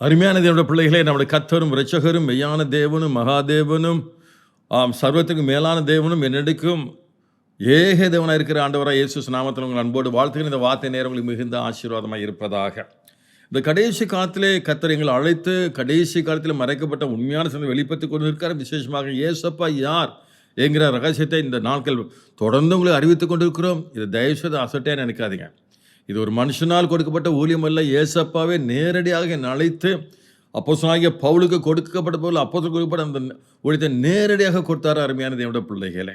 அருமையான தேவனுடைய பிள்ளைகளே நம்முடைய கத்தரும் இரட்சகரும் மெய்யான தேவனும் மகாதேவனும் ஆம் சர்வத்துக்கு மேலான தேவனும் என்னெடுக்கும் ஏக தேவனாக இருக்கிற ஆண்டவராக இயேசு நாமத்தில் உங்கள் அன்போடு வாழ்த்துகிற இந்த வார்த்தை நேரங்களுக்கு மிகுந்த ஆசீர்வாதமாக இருப்பதாக. இந்த கடைசி காலத்திலே கத்தர் எங்களை அழைத்து கடைசி காலத்தில் மறைக்கப்பட்ட உண்மையான சந்தை வெளிப்படுத்தி கொண்டு இருக்கிற விசேஷமாக ஏசப்பா யார் என்கிற ரகசியத்தை இந்த நாட்கள் தொடர்ந்து உங்களை அறிவித்துக் கொண்டிருக்கிறோம். இது தயவுசெய்து அசட்டே நினைக்காதீங்க. இது ஒரு மனுஷனால் கொடுக்கப்பட்ட ஊழியம் அல்ல. ஏசப்பாவே நேரடியாக நழைத்து அழைத்து அப்போ பவுலுக்கு கொடுக்கப்பட்ட போல் அப்போ கொடுக்கப்பட்ட அந்த ஊழியத்தை நேரடியாக கொடுத்தாரு அருமையான தேவட பிள்ளைகளே.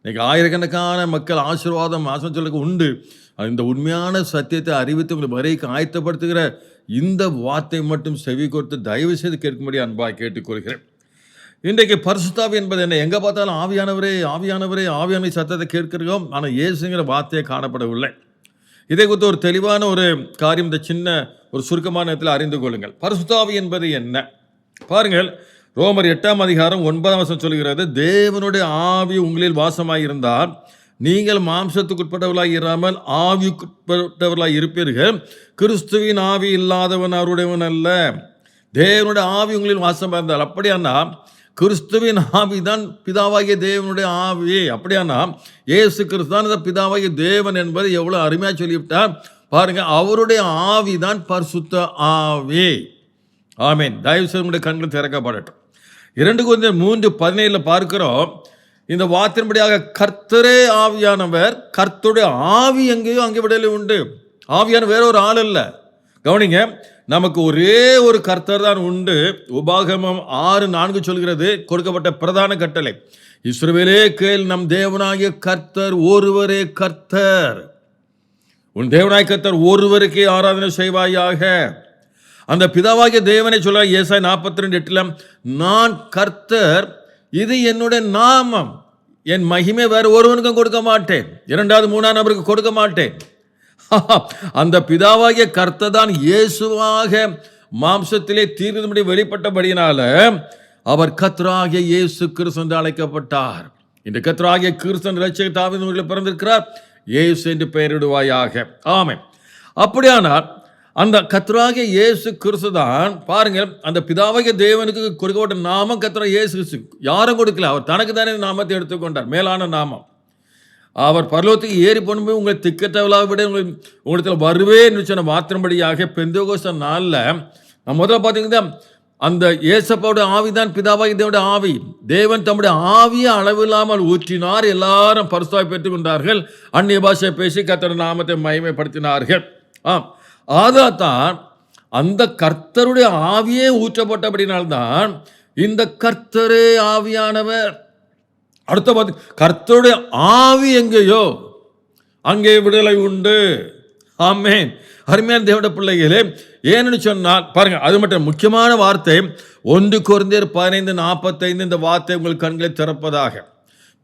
இன்னைக்கு ஆயிரக்கணக்கான மக்கள் ஆசீர்வாதம் ஆசீர்வாதங்களுக்கு உண்டு. இந்த உண்மையான சத்தியத்தை அறிவித்து உங்களை வரைக்கு ஆயத்தப்படுத்துகிற இந்த வார்த்தை மட்டும் செவி கொடுத்து தயவு செய்து கேட்கும்படி அன்பாக கேட்டுக்கொள்கிறேன். இன்றைக்கு பரிசுத்தாவி என்பது என்ன? எங்கே பார்த்தாலும் ஆவியானவரே ஆவியானவரே ஆவியானவை சத்தத்தை கேட்கிறோம். ஆனால் இயேசுங்கிற வார்த்தையே காணப்படவில்லை. இதை குறித்து ஒரு தெளிவான ஒரு காரியம் இந்த சின்ன ஒரு சுருக்கமான இடத்தில் அறிந்து கொள்ளுங்கள். பரிசுத்தாவி என்பது என்ன? பாருங்கள் ரோமர் எட்டாம் அதிகாரம் ஒன்பதாம் வருஷம் சொல்கிறது தேவனுடைய ஆவி உங்களில் வாசமாயிருந்தால் நீங்கள் மாம்சத்துக்குட்பட்டவர்களாக இராமல் ஆவிக்குட்பட்டவர்களாக இருப்பீர்கள். கிறிஸ்துவின் ஆவி இல்லாதவன் அவருடையவன் அல்ல. தேவனுடைய ஆவி உங்களில் வாசமாக இருந்தால் அப்படியானா கிறிஸ்துவின் ஆவி தான் பிதாவாகிய தேவனுடைய ஆவி அப்படியானா ஏசு கிறிஸ்து தான் இந்த பிதாவாகிய தேவன் என்பதை எவ்வளோ அருமையாக சொல்லிவிட்டார். பாருங்க அவருடைய ஆவி தான் பரிசுத்த ஆவி. ஆமீன். தயவு செய்து கண்கள் திறக்கப்படட்டும். இரண்டு கொஞ்சம் மூன்று பதினேழில் பார்க்கிறோம். இந்த வார்த்தையின்படியாக கர்த்தரே ஆவியானவர் கர்த்தருடைய ஆவி எங்கேயோ அங்கே விடலை உண்டு. ஆவியான வேற ஒரு ஆள் இல்லை கவனிங்க நமக்கு ஒரே ஒரு கர்த்தர் தான் உண்டு. உபாகமம் ஆறு நான்கு சொல்கிறது கொடுக்கப்பட்ட பிரதான கட்டளை. இஸ்ரவேலே கேள் நம் தேவனாகிய கர்த்தர் ஒருவரே கர்த்தர். உன் தேவனாய் கர்த்தர் ஒருவருக்கே ஆராதனை செய்வாயாக. அந்த பிதாவாகிய தேவனை சொல்ல ஏசாய் நாற்பத்தி ரெண்டு எட்டில் நான் கர்த்தர் இது என்னுடைய நாமம். என் மகிமை வேறு ஒருவனுக்கும் கொடுக்க மாட்டேன். இரண்டாவது மூணாம் நபருக்கு கொடுக்க மாட்டேன். அந்த பிதாவாகிய கர்த்ததான் இயேசுவாக மாம்சத்திலே தீர்ந்தபடி வெளிப்பட்டபடியினால அவர் கத்ராகிய இயேசு கிறிஸ்து என்று அழைக்கப்பட்டார். இந்த கத்ராகிய கிறிஸ்தன் ரட்சக தாவிதவர்களை பிறந்திருக்கிறார். இயேசு என்று பெயரிடுவாயாக. ஆமை அப்படியானால் அந்த கத்ராகிய இயேசு கிறிஸ்து தான் பாருங்கள் அந்த பிதாவாகிய தேவனுக்கு கொடுக்கப்பட்ட நாமம் கத்ரா இயேசு கிறிஸ்து யாரும் கொடுக்கல அவர் தனக்கு தானே நாமத்தை எடுத்துக்கொண்டார். மேலான நாமம். அவர் பரலோகத்துக்கு ஏறி போனபோது உங்களை திக்கத்தவளாக விட உங்களை உங்களிடத்தில் வருவேன்னு சொன்ன மாத்திரம்படியாக பெந்தோகோச நாளில் நான் முதல்ல பார்த்தீங்கன்னா அந்த ஏசப்பாவோட ஆவி தான் பிதாவாகி இதோட ஆவி. தேவன் தம்முடைய ஆவியை அளவில்லாமல் ஊற்றினார். எல்லாரும் பரிசாய் பெற்றுக் கொண்டார்கள் அந்நிய பாஷை பேசி கத்தர் நாமத்தை மயமைப்படுத்தினார்கள் ஆம். அதான் தான் அந்த கர்த்தருடைய ஆவியே ஊற்றப்பட்டபடினால்தான் இந்த கர்த்தரே ஆவியானவர். அடுத்த பார்த்து கர்த்தருடைய ஆவி எங்கேயோ அங்கே விடுதலை உண்டு. ஆமேன். அருமையான தேவட பிள்ளைகளே ஏன்னு சொன்னால் பாருங்க அது மட்டும் முக்கியமான வார்த்தை ஒன்று குறைந்தர் பதினைந்து நாற்பத்தைந்து இந்த வார்த்தை உங்கள் கண்களை திறப்பதாக.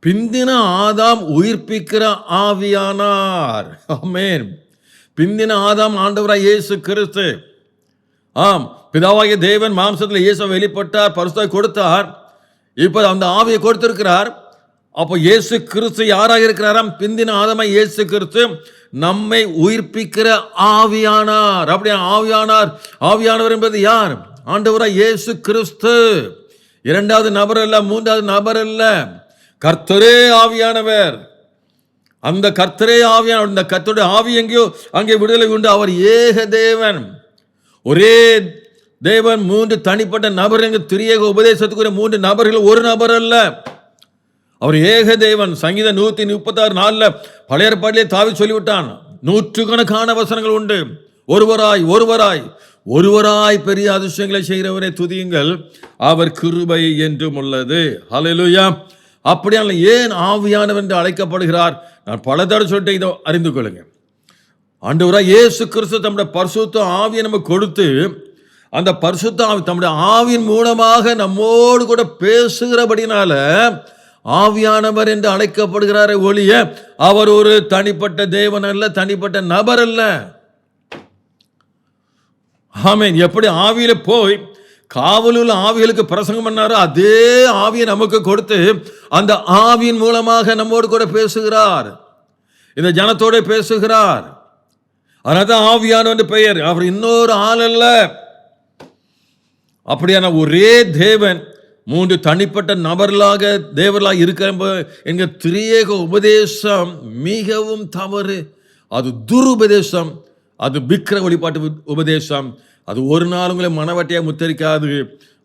பிந்தின ஆதாம் உயிர்ப்பிக்கிற ஆவியானார். ஆமேன். பிந்தின ஆதாம் ஆண்டவராக இயேசு கிறிஸ்து. ஆம் பிதாவாகிய தேவன் மாம்சத்தில் இயேசு வெளிப்பட்டார் பரிசுத்தாய் கொடுத்தார். இப்போ அந்த ஆவியை கொடுத்திருக்கிறார். அப்போ இயேசு கிறிஸ்து யாராக இருக்கிறாராம் பிந்தின ஆதமை இயேசு கிறிஸ்து. நம்மை உயிர்ப்பிக்கிற ஆவியானார். அப்படி ஆவியானார். ஆவியானவர் என்பது யார்? ஆண்டவராக இயேசு கிறிஸ்து. இரண்டாவது நபர் அல்ல மூன்றாவது நபர் அல்ல. கர்த்தரே ஆவியானவர். அந்த கர்த்தரே ஆவியான இந்த கர்த்தருடைய ஆவி எங்கேயோ அங்கே விடுதலை உண்டு. அவர் ஏக தேவன். ஒரே தேவன் மூன்று தனிப்பட்ட நபர். எங்கள் திரியேக உபதேசத்துக்குரிய மூன்று நபர்கள் ஒரு நபர் அல்ல. அவர் ஏக தேவன் சங்கீத நூற்றி முப்பத்தாறு நாளில் பழைய பாட்டிலே தாவி சொல்லிவிட்டான். நூற்றுக்கணக்கான வசனங்கள் உண்டு. ஒருவராய் ஒருவராய் ஒருவராய் பெரிய அதிர்ஷ்டங்களை செய்கிறவரை துதியுங்கள். அவர் கிருபை என்றும் உள்ளது. ஹலெலுயா அப்படியான ஏன் ஆவியானவர் என்று அழைக்கப்படுகிறார்? நான் பல தடவை சொல்லிட்டு இதை அறிந்து கொள்ளுங்க. ஆண்டவராக இயேசு கிறிஸ்து தம்முடைய பரிசுத்த ஆவியை நம்ம கொடுத்து அந்த பரிசுத்த ஆவி தம்முடைய ஆவியின் மூலமாக நம்மோடு கூட பேசுகிறபடினால ஆவியானவர் என்று அழைக்கப்படுகிறாரே ஒழிய அவர் ஒரு தனிப்பட்ட தேவன் அல்ல தனிப்பட்ட நபர் அல்ல. ஆமீன். எப்படி ஆவியில் போய் காவலுள்ள ஆவிகளுக்கு பிரசங்கம் பண்ணாரோ அதே ஆவியை நமக்கு கொடுத்து அந்த ஆவியின் மூலமாக நம்மோடு கூட பேசுகிறார். இந்த ஜனத்தோட பேசுகிறார். அதனால்தான் ஆவியான பெயர். அவர் இன்னொரு ஆள் அல்ல. அப்படியான ஒரே தேவன் மூன்று தனிப்பட்ட நபர்களாக தேவர்களாக இருக்கிற என்கிற திரியேக உபதேசம் மிகவும் தவறு. அது துருபதேசம் அது விக்கிர வழிபாட்டு உபதேசம். அது ஒரு நாள் உங்களை மனவட்டையாக முத்தரிக்காது.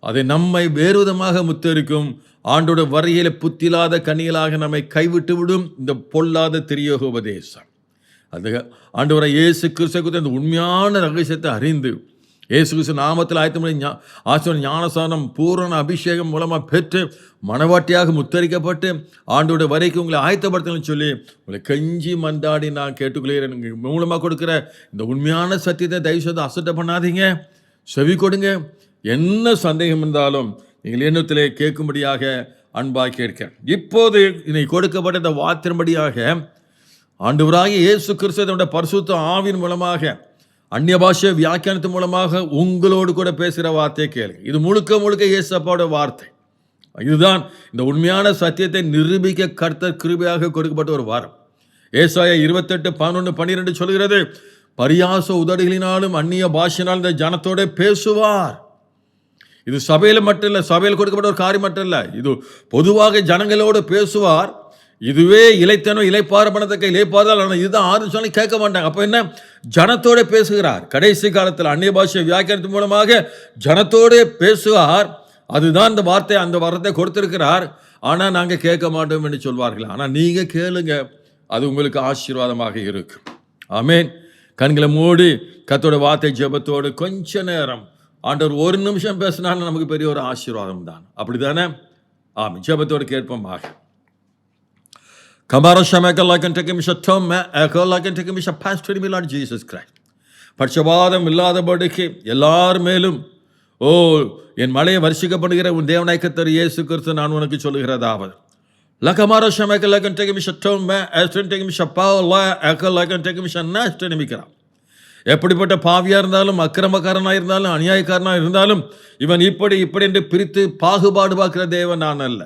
அதை நம்மை வேறு விதமாக முத்தரிக்கும். ஆண்டோட வரையில புத்திலாத கனிகளாக நம்மை கைவிட்டு விடும் இந்த பொல்லாத திரியோக உபதேசம். அது ஆண்டவரை இயேசு கிறிஸ்து அந்த உண்மையான ரகசியத்தை அறிந்து இயேசு கிறிஸ்து நாமத்தில் ஞா ஆசிரியர் ஞானசானம் பூரண அபிஷேகம் மூலமாக பெற்று மனவாட்டியாக முத்தரிக்கப்பட்டு ஆண்டோட வரைக்கும் உங்களை ஆயத்தப்படுத்தணும்னு சொல்லி உங்களை கெஞ்சி மந்தாடி நான் கேட்டுக்கொள்கிறேன். எனக்கு மூலமாக கொடுக்குற இந்த உண்மையான சத்தியத்தை தயவு செய்து அசட்டை பண்ணாதீங்க. செவி கொடுங்க. என்ன சந்தேகம் இருந்தாலும் நீங்கள் எண்ணத்திலே கேட்கும்படியாக அன்பாக கேட்க இப்போது இன்னைக்கு கொடுக்கப்பட்ட இந்த வார்த்தையின்படியாக ஆண்டவராகிய இயேசு கிறிஸ்துவோட பரிசுத்த ஆவின் மூலமாக அந்நிய பாஷை வியாக்கியானத்து மூலமாக உங்களோடு கூட பேசுகிற வார்த்தையை கேளுங்க. இது முழுக்க முழுக்க இயேசப்பாவோட வார்த்தை. இதுதான் இந்த உண்மையான சத்தியத்தை நிரூபிக்க கர்த்தர் கிருபையாக கொடுக்கப்பட்ட ஒரு வாரம். ஏசாய இருபத்தெட்டு பதினொன்று பன்னிரெண்டு சொல்கிறது பரியாச உதடுகளினாலும் அந்நிய பாஷையினால் இந்த ஜனத்தோட பேசுவார். இது சபையில் மட்டும் இல்லை சபையில் கொடுக்கப்பட்ட ஒரு காரியம் மட்டும் இல்லை. இது பொதுவாக ஜனங்களோடு பேசுவார். இதுவே இலைத்தனம் இலைப்பார பணத்தக்க இலைப்பாதால் ஆனால் இதுதான் ஆறு சொல்லி கேட்க மாட்டாங்க. அப்போ என்ன? ஜனத்தோட பேசுகிறார். கடைசி காலத்தில் அந்நிய பாஷை வியாக்கியத்து மூலமாக ஜனத்தோட பேசுவார். அதுதான் இந்த வார்த்தை அந்த வாரத்தை கொடுத்திருக்கிறார். ஆனால் நாங்கள் கேட்க மாட்டோம் என்று சொல்வார்கள். ஆனால் நீங்கள் கேளுங்க. அது உங்களுக்கு ஆசீர்வாதமாக இருக்கும். ஆமேன். கண்களை மூடி கத்தோட வார்த்தை ஜெபத்தோடு கொஞ்ச நேரம். ஆண்டவர் ஒரு நிமிஷம் பேசினாலும் நமக்கு பெரிய ஒரு ஆசீர்வாதம் தான். அப்படி தானே ஆமாம் ஜெபத்தோடு கேட்போமாக. Take him a pastor in Lord Jesus Christ பட்சபாதம் இல்லாதபடிக்கு எல்லார் மேலும் ஓ என் மலையை வருஷிக்கப்படுகிற உன் தேவநாயக்கத்தர் இயேசு கிறிஸ்து நான் உனக்கு சொல்லுகிறதாவது லகமார ஷமக்க லகன் டெகிமி ஷட்டோம் ஆஸ்டன் டெகிமி பாவலா லா எக்க லகன் டெகிமி நிமிக்கிறான் எப்படிப்பட்ட பாவியாக இருந்தாலும் அக்கிரமக்காரனாக இருந்தாலும் அநியாயக்காரனாக இருந்தாலும் இவன் இப்படி இப்படி என்று பிரித்து பாகுபாடு பார்க்கிற தேவன் நான் அல்ல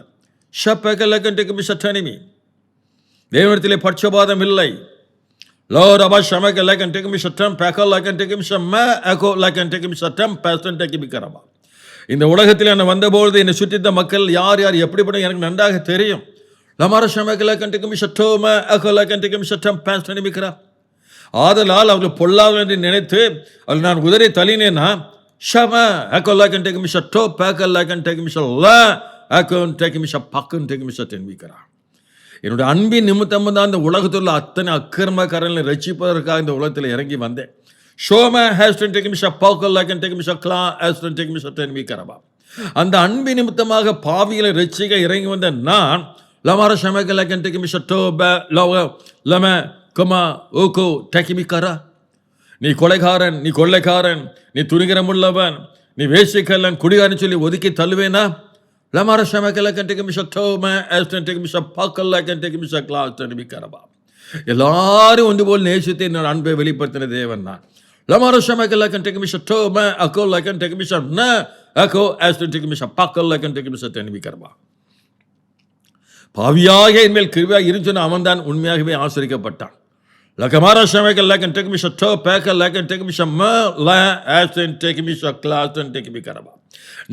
ஷப்பக்க லகன் டெகிமி ஷட்டனிமி தேவனத்திலே பட்சபாதம் இல்லை. Lord, Abba Shamak, like and take him shatam, Packer, like and take him shama, Echo, like and take him shatam, Pastor, take him karaba. இந்த உலகத்தில் நான் வந்தபொழுது என்னை சுற்றித்த மக்கள் யார் யார் எப்படிப்பட்ட எனக்கு நன்றாக தெரியும். லமார ஷமக்கல கண்டிக்கும் சட்டோம அகல கண்டிக்கும் சட்டம் பேஸ்ட் நிமிக்கிறா ஆதலால் அவர்கள் பொல்லாத என்று நினைத்து அவள் நான் உதறி தள்ளினேன்னா ஷம அக்கோல்லா கண்டிக்கும் சட்டோ பேக்கல்லா கண்டிக்கும் சொல்ல அக்கோன் டேக்கும் ஷ பக்கம் டேக்கும் சட்டம் என்பிக்கிறான் என்னுடைய அன்பின் நிமித்தம் தான் இந்த உலகத்தில் அத்தனை அக்கிரமக்காரங்களை ரட்சிப்பதற்காக இந்த உலகத்தில் இறங்கி வந்தேன். ஷோம ஹேஸ்டன் டேக் மிஷா பவுக்கல் லைக்கன் டேக் மிஷா கிளா ஹேஸ்டன் டேக் மிஷா டென் மீ கரபா அந்த அன்பின் நிமித்தமாக பாவிகளை ரட்சிக்க இறங்கி வந்த நான் லமார ஷமக்க லைக்கன் டேக் மிஷா டோ ப லவ லம குமா ஓகோ டேக் மீ கரா நீ கொலைகாரன் நீ கொள்ளைக்காரன் நீ துணிகரமுள்ளவன் நீ வேசிக்கல்லன் குடிகாரன் சொல்லி ஒதுக்கி தள்ளுவேனா? லமார ஷமக்கல கண்டிக்கு மிஷ டோம ஆஸ்டன்டிக்கு மிஷ பாக்கல்ல கண்டிக்கு மிஷ கிளாஸ்டன் மிக்கரபா எல்லாரும் ஒன்று போல் நேசித்து என்னோட அன்பை வெளிப்படுத்தின தேவன் நான் லமார ஷமக்கல கண்டிக்கு மிஷ டோம அக்கோல்ல கண்டிக்கு மிஷ ந அக்கோ ஆஸ்டன்டிக்கு மிஷ பாக்கல்ல கண்டிக்கு மிஷ டென் பாவியாக என்மேல் கிருவியாக இருந்துன்னு அவன் தான் உண்மையாகவே ஆசிரிக்கப்பட்டான் லக்கமாரா ஷமக்கல் லக்கன் டேக் மிஷ டோ பேக்கல் லக்கன் டேக் மிஷ ம ல ஆஸ்டன் டேக் மிஷ கிளாஸ்டன் டேக் மி கரபா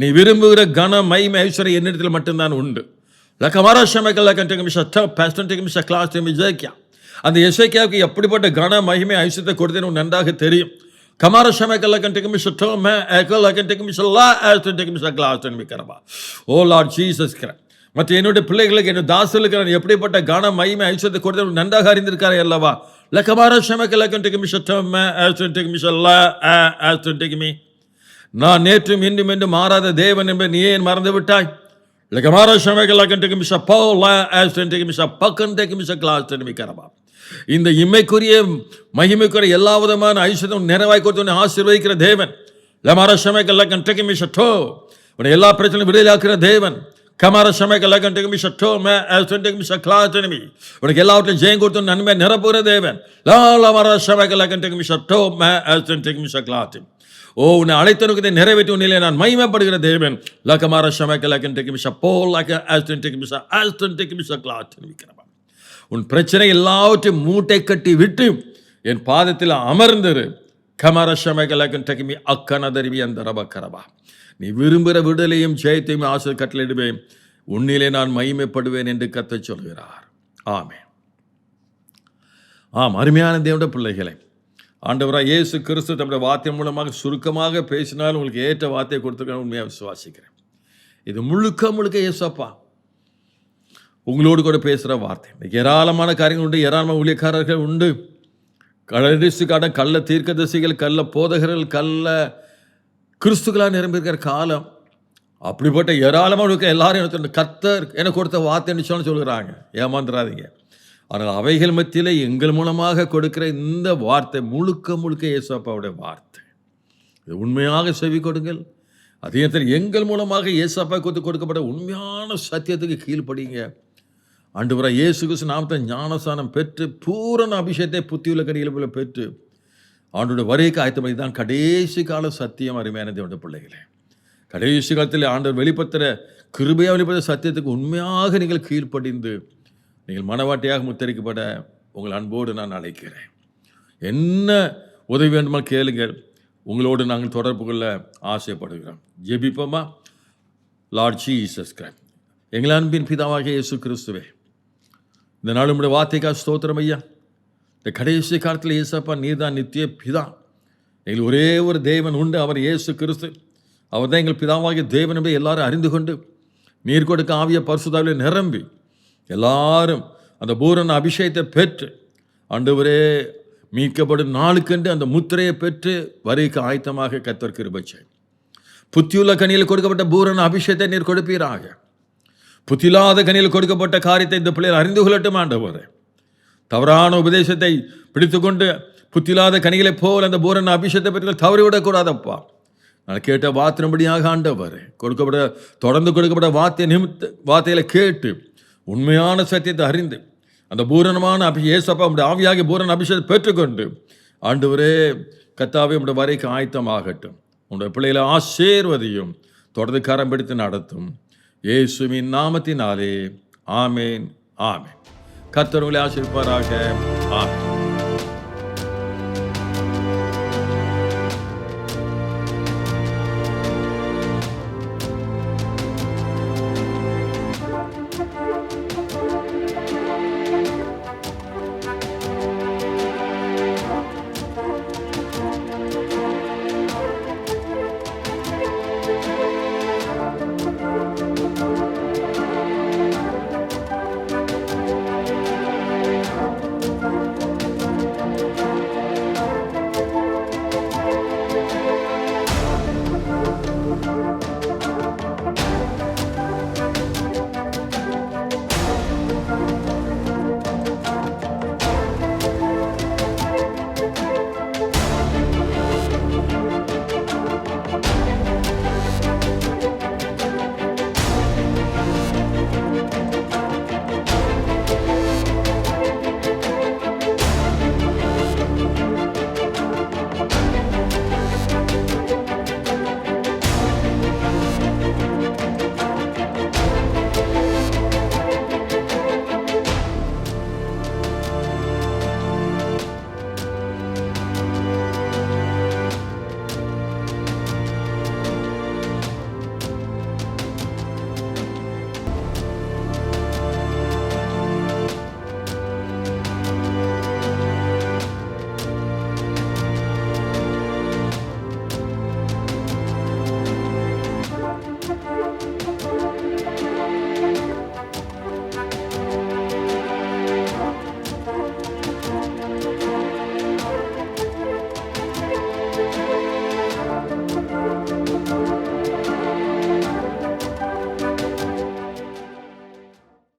நீ விரும்புகிற கன மைமை ஐஸ்வர்யம் என்னிடத்தில் மட்டும்தான் உண்டு. லக்கமாரா ஷமக்கல் லேக்கன் டேக் டப் டோ பேஸ்டன் டேக் மிஷ கிளாஸ் டேக் மிஷக்கியா அந்த எசைக்கியாவுக்கு எப்படிப்பட்ட கன மகிமை ஐஸ்வர்யத்தை கொடுத்தேன்னு உனக்கு நன்றாக தெரியும். கமார ஷமக்கல் லேக்கன் டேக் மிஷ டோ மே ஏக்கல் லேக்கன் டேக் மிஷ லா ஆஸ்டன் டேக் மிஷ கிளாஸ் டேக் கரபா. ஓ லார்ட் ஜீசஸ் கிரா மற்ற என்னுடைய பிள்ளைகளுக்கு என்னுடைய தாசலுக்கு நான் எப்படிப்பட்ட கன மகிமை ஐஸ்வர்யத்தை கொடுத்து நன்றாக அறிந்திருக்காரே அல்லவா? லக்கமார ஷமக்க லக்கன் டேக் மிஷ டோம் ஆஸ்டன் டேக் மிஷ லா ஆஸ்டன் டேக் மீ நான் நேற்றும் இன்றும் என்று மாறாத தேவன் என்பதை நீ ஏன் மறந்து விட்டாய். லக்கமார ஷமக்க மிஷ போ மிஷ பக்கன் டேக் மிஷ கிளாஸ் டேக் இந்த இம்மைக்குரிய மகிமைக்குரிய எல்லா விதமான ஐஸ்வர்யம் நிறைவாய் கொடுத்து ஆசீர்வதிக்கிற தேவன். லமார ஷமக்க மிஷ டோ. உன்னை எல்லா பிரச்சனையும் விடுதலாக்குற தேவன். கமார சமயக்க லகன் டெக் மிஷ மே ஆஸ்டன் டெக் மிஷ உனக்கு எல்லாவற்றையும் ஜெயம் கொடுத்து நன்மை நிரப்புகிற தேவன். லா லமர சமயக்க லகன் டெக் மிஷ டோ மே ஆஸ்டன் டெக் மிஷ ஓ உன்னை அழைத்தனுக்கு நிறைவேற்றி உன்னிலே நான் மகிமைப்படுகிற தேவன். லக்கமார சமயக்க லகன் டெக் மிஷ போ லக்க ஆஸ்டன் மிஸ் ஆஸ்டன் டெக் மிஷ கிளாஸ் உன் பிரச்சனை எல்லாவற்றையும் மூட்டை கட்டி விட்டு என் பாதத்தில் அமர்ந்திரு. கமரஷமகலகன் டகிமி அக்கனதருவி அந்த ரபக்கரபா நீ விரும்புகிற விடுதலையும் ஜெயத்தையும் ஆசை கட்டளிடுவேன் உன்னிலே நான் மகிமைப்படுவேன் என்று கத்தச் சொல்கிறார். ஆமே ஆம் அருமையான தேவனுடைய பிள்ளைகளை ஆண்டவராக இயேசு கிறிஸ்து தம்முடைய வார்த்தை மூலமாக சுருக்கமாக பேசினால் உங்களுக்கு ஏற்ற வார்த்தையை கொடுத்துருக்க உண்மையாக விசுவாசிக்கிறேன். இது முழுக்க முழுக்க இயேசப்பா. உங்களோடு கூட பேசுகிற வார்த்தை. ஏராளமான காரியங்கள் உண்டு. ஏராளமான ஊழியக்காரர்கள் உண்டு. கடைசிக்கான கள்ள தீர்க்கதரிசிகள் கள்ள போதகர்கள் கள்ள கிறிஸ்துக்களாக நிரம்பியிருக்கிற காலம் அப்படிப்பட்ட ஏராளமாக இருக்க. எல்லாரும் எனக்கு கத்தர் எனக்கு கொடுத்த வார்த்தைன்னு சொன்னு சொல்கிறாங்க ஏமாந்துடாதீங்க ஆனால் அவைகள் மத்தியில் எங்கள் மூலமாக கொடுக்கிற இந்த வார்த்தை முழுக்க முழுக்க இயேசப்பாவுடைய வார்த்தை. இது உண்மையாக செவி கொடுங்கள். அதே நேரத்தில் எங்கள் மூலமாக இயேசப்பா கொடுத்து கொடுக்கப்பட்ட உண்மையான சத்தியத்துக்கு கீழ்ப்படிங்க. வர இயேசு கிறிஸ்து நாமத்தை ஞானசானம் பெற்று பூரண அபிஷேகத்தை புத்தியுள்ள கடிகளை போல பெற்று ஆண்டோட வரைக்கு ஆயத்தப்படி தான் கடைசி கால சத்தியம் அருமையான தேவனுடைய பிள்ளைகளே. கடைசி காலத்தில் ஆண்டவர் வெளிப்படுத்துகிற கிருபையாக வெளிப்படுத்த சத்தியத்துக்கு உண்மையாக நீங்கள் கீழ்ப்படிந்து நீங்கள் மனவாட்டியாக முத்தரிக்கப்பட உங்கள் அன்போடு நான் அழைக்கிறேன். என்ன உதவி வேண்டுமா கேளுங்கள். உங்களோடு நாங்கள் தொடர்பு கொள்ள ஆசைப்படுகிறோம். ஜெபிப்போமா? லார்ட் ஜீசஸ் கிரைம் எங்கள் அன்பின் பிதாவாகிய இயேசு கிறிஸ்துவே. இந்த நாள் உங்களுடைய வார்த்தைக்காக ஸ்தோத்திரம் ஐயா. இந்த கடைசி காலத்தில் இயேசப்பா நீர்தான் நித்திய பிதா. எங்கள் ஒரே ஒரு தேவன் உண்டு அவர் இயேசு கிறிஸ்து. அவர் தான் எங்கள் பிதாவாகிய தேவன் என்பதை எல்லாரும் அறிந்து கொண்டு நீர் கொடுக்க ஆவிய பரிசுதாவில் நிரம்பி எல்லாரும் அந்த பூரண அபிஷேகத்தை பெற்று ஆண்டவரே மீட்கப்படும் நாளுக்கென்று அந்த முத்திரையை பெற்று வரைக்கு ஆயத்தமாக கத்தர் கிருபச்சை புத்தியுள்ள கனியில் கொடுக்கப்பட்ட பூரண அபிஷேகத்தை நீர் கொடுப்பீராக. புத்தியில்லாத கனியில் கொடுக்கப்பட்ட காரியத்தை இந்த பிள்ளைகள் அறிந்து கொள்ளட்டும் ஆண்டவர். தவறான உபதேசத்தை பிடித்துக்கொண்டு புத்திலாத கனிகளைப் போல் அந்த பூரண அபிஷேகத்தை பற்றி தவறிவிடக்கூடாதப்பா. நான் கேட்ட வாத்தினபடியாக ஆண்டவர் கொடுக்கப்பட தொடர்ந்து கொடுக்கப்பட்ட வார்த்தை நிமித்த வார்த்தையில கேட்டு உண்மையான சத்தியத்தை அறிந்து அந்த பூரணமான அபி ஏசப்பா உடைய ஆவியாகி பூரண அபிஷேகத்தை பெற்றுக்கொண்டு ஆண்டவரே கத்தாவே உடைய வரைக்கு ஆயத்தமாகட்டும். உடைய பிள்ளைகளை ஆசீர்வதியும் தொடர்ந்து கரம் பிடித்து நடத்தும். இயேசுவின் நாமத்தினாலே ஆமேன் ஆமேன். கர்த்தர் உங்களை ஆசீர்வாராக ஆமேன்.